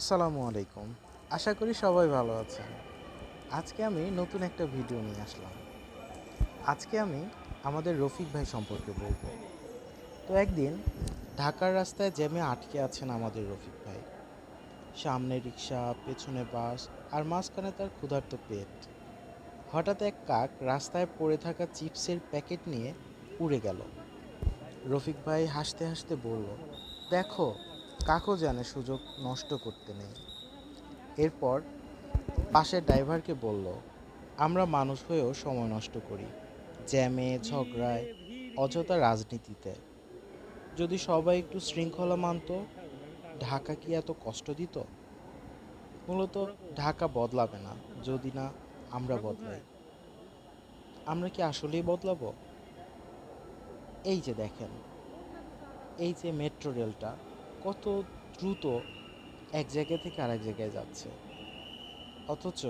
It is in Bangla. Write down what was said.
আসসালামু আলাইকুম। আশা করি সবাই ভালো আছেন। আজকে আমি নতুন একটা ভিডিও নিয়ে আসলাম। আজকে আমি আমাদের রফিক ভাই সম্পর্কে বলব। তো একদিন ঢাকার রাস্তায় জ্যামে আটকে আছেন আমাদের রফিক ভাই। সামনে রিক্সা পেছনে বাস আর মাঝখানে তার ক্ষুধার্ত পেট। হঠাৎ এক কাক রাস্তায় পড়ে থাকা চিপসের প্যাকেট নিয়ে উড়ে গেল। রফিক ভাই হাসতে হাসতে বলল, দেখো কাকও জানে সুযোগ নষ্ট করতে নেই। এরপর পাশের ড্রাইভারকে বলল, আমরা মানুষ হয়েও সময় নষ্ট করি, জ্যামে, ঝগড়ায়, অযথা রাজনীতিতে। যদি সবাই একটু শৃঙ্খলা মানত, ঢাকা কি এত কষ্ট দিত? মূলত, ঢাকা বদলাবে না, যদি না, আমরা বদলাই। আমরা কি আসলেই বদলাবো? এই যে দেখেন, এই যে মেট্রো রেলটা কত দ্রুত এক জায়গা থেকে আরেক জায়গায় যাচ্ছে। অথচ